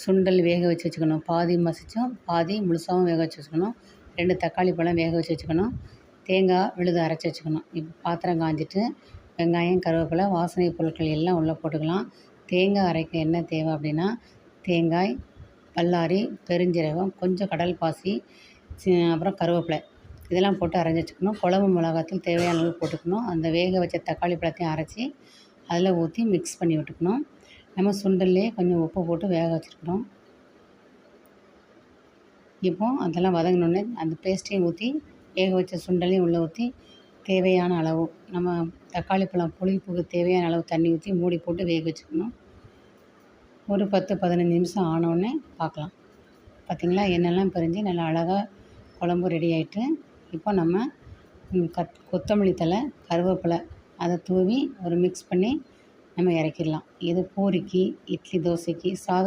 சுண்டல் வேக வச்சு வச்சுக்கணும். பாதி மசிச்சும் பாதி முழுசாகவும் வேக வச்சு வச்சுக்கணும். ரெண்டு தக்காளி பழம் வேக வச்சு வச்சுக்கணும். தேங்காய் விழுது அரைச்சி வச்சுக்கணும். இப்போ பாத்திரம் காஞ்சிட்டு வெங்காயம் கருவேப்பிலை வாசனை பொருட்கள் எல்லாம் உள்ளே போட்டுக்கலாம். தேங்காய் அரைக்க என்ன தேவை அப்படின்னா தேங்காய் பல்லாரி பெருஞ்சீரகம் கொஞ்சம் கடல் பாசி அப்புறம் கருவேப்பிலை. இதெல்லாம் போட்டு அரைஞ்சி வச்சுக்கணும். குழம்பு மிளகாத்தூள் தேவையான அளவு போட்டுக்கணும். அந்த வேக வச்ச தக்காளி பழத்தையும் அரைச்சி அதில் ஊற்றி மிக்ஸ் பண்ணி விட்டுக்கணும். நம்ம சுண்டல்லே கொஞ்சம் உப்பு போட்டு வேக வச்சுருக்குறோம். இப்போ அதெல்லாம் வதங்கினோடனே அந்த பேஸ்ட்டையும் ஊற்றி வேக வச்ச சுண்டலையும் உள்ளே ஊற்றி தேவையான அளவு நம்ம தக்காளி பழம் புளிப்புக்கு தேவையான அளவு தண்ணி ஊற்றி மூடி போட்டு வேக வச்சுக்கணும். ஒரு பத்து பதினஞ்சு நிமிஷம் ஆனோடனே பார்க்கலாம். பார்த்திங்களா? எண்ணெய்லாம் பிரிஞ்சு நல்லா அழகாக குழம்பு ரெடி ஆகிட்டு இப்போ நம்ம கத் கொத்தமல்லி தழை கருவேப்பிலை அதை தூவி ஒரு மிக்ஸ் பண்ணி நம்ம இறக்கிடலாம். இது பூரிக்கு இட்லி தோசைக்கு சாதத்துக்கு